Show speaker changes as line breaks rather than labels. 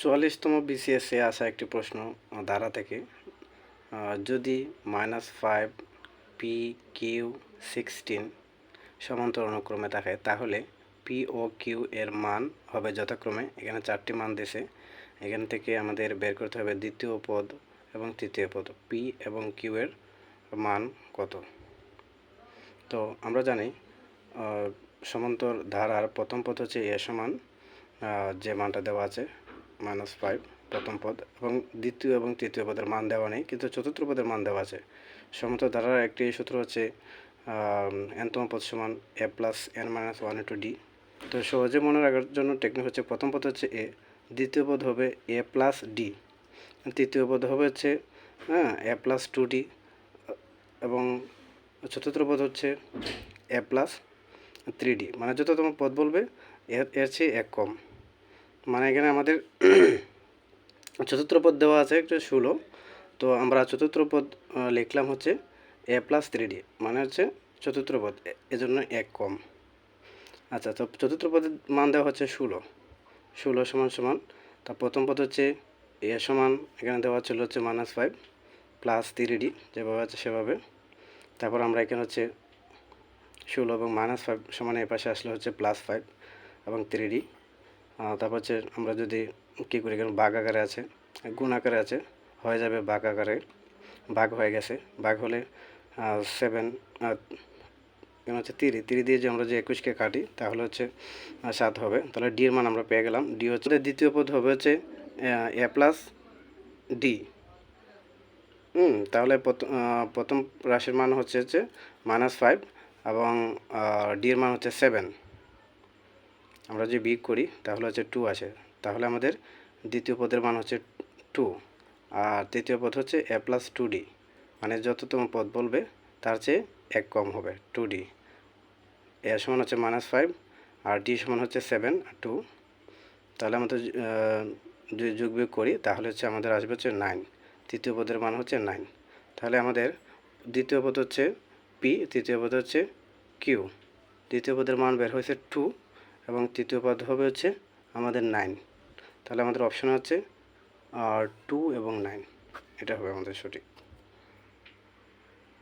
চুয়াল্লিশতম বিসিএসে আসা একটি প্রশ্ন ধারা থেকে যদি minus five P Q sixteen সমান্তর অনুক্রমে থাকে তাহলে পি ও কিউ এর মান হবে যথাক্রমে, এখানে চারটি মান দিয়েছে, এখান থেকে আমাদের বের করতে হবে দ্বিতীয় পদ এবং তৃতীয় পদ পি এবং কিউ এর মান কত? তো আমরা জানি সমান্তর ধারার প্রথম পদ হচ্ছে এ সমান যে মানটা দেওয়া আছে মাইনাস ফাইভ প্রথম পদ, এবং দ্বিতীয় এবং তৃতীয় পদের মান দেওয়া নেই, কিন্তু চতুর্থ পদের মান দেওয়া আছে। সমান্তর ধারার একটি সূত্র হচ্ছে এনতম পদ সমান A plus N minus one two D তো সহজে মনে রাখার জন্য টেকনিক হচ্ছে, প্রথম পদ হচ্ছে এ দ্বিতীয় পদ হবে এ প্লাস ডি তৃতীয় পদ হবে হচ্ছে হ্যাঁ এ প্লাস টু ডি এবং চতুর্থ পদ হচ্ছে এ প্লাস থ্রি ডি মানে যত তোমার পদ বলবে, এর এর চেয়ে এক কম। মানে এখানে আমাদের চতুর্থ পদ দেওয়া আছে একটু ষোলো। তো আমরা চতুর্থ পদ লিখলাম হচ্ছে এ প্লাস থ্রি ডি মানে হচ্ছে চতুর্থ পদ। এজন্য এক কম। আচ্ছা তো চতুর্থ পদের মান দেওয়া হচ্ছে ষোলো। ষোলো সমান সমান, তা প্রথম পদ হচ্ছে এ সমান, এখানে দেওয়া ছিল হচ্ছে minus five plus three D যেভাবে আছে সেভাবে। তারপর আমরা এখানে হচ্ছে ষোলো এবং মাইনাস ফাইভ সমান এ পাশে আসলে হচ্ছে প্লাস ফাইভ এবং থ্রি ডি তারপর হচ্ছে আমরা যদি কী করি, এখানে বাঘ আকারে আছে, গুণ আকারে আছে, হয়ে যাবে বাঘ আকারে। বাঘ হয়ে গেছে। বাঘ হলে সেভেন এখানে হচ্ছে তিরি। তিরি দিয়ে যে আমরা যে একুশকে কাটি, তাহলে হচ্ছে সাত হবে। তাহলে ডি এর মান আমরা পেয়ে গেলাম। ডি হচ্ছে দ্বিতীয় পদ হবে হচ্ছে এ প্লাস ডি হুম, তাহলে প্রথ- প্রথম রাশির মান হচ্ছে হচ্ছে মাইনাস ফাইভ এবং ডি এর মান হচ্ছে সেভেন আমরা যদি বিগ করি, তাহলে হচ্ছে টু আসে। তাহলে আমাদের দ্বিতীয় পদের মান হচ্ছে টু আর তৃতীয় পদ হচ্ছে এ প্লাস টু ডি মানে যততম পদ বলবে, তার চেয়ে এক কম হবে টু ডি এ সমান হচ্ছে মাইনাস ফাইভ আর ডি সমান হচ্ছে সেভেন টু তাহলে আমাদের যদি যোগ বিয়োগ করি, তাহলে হচ্ছে আমাদের আসবে হচ্ছে নাইন তৃতীয় পদের মান হচ্ছে নাইন তাহলে আমাদের দ্বিতীয় পদ হচ্ছে পি তৃতীয় পদ হচ্ছে কিউ দ্বিতীয় পদের মান বের হয়েছে টু এবং তৃতীয় পদ হবে হচ্ছে আমাদের নাইন তাহলে আমাদের অপশান হচ্ছে টু এবং নাইন এটা হবে আমাদের সঠিক।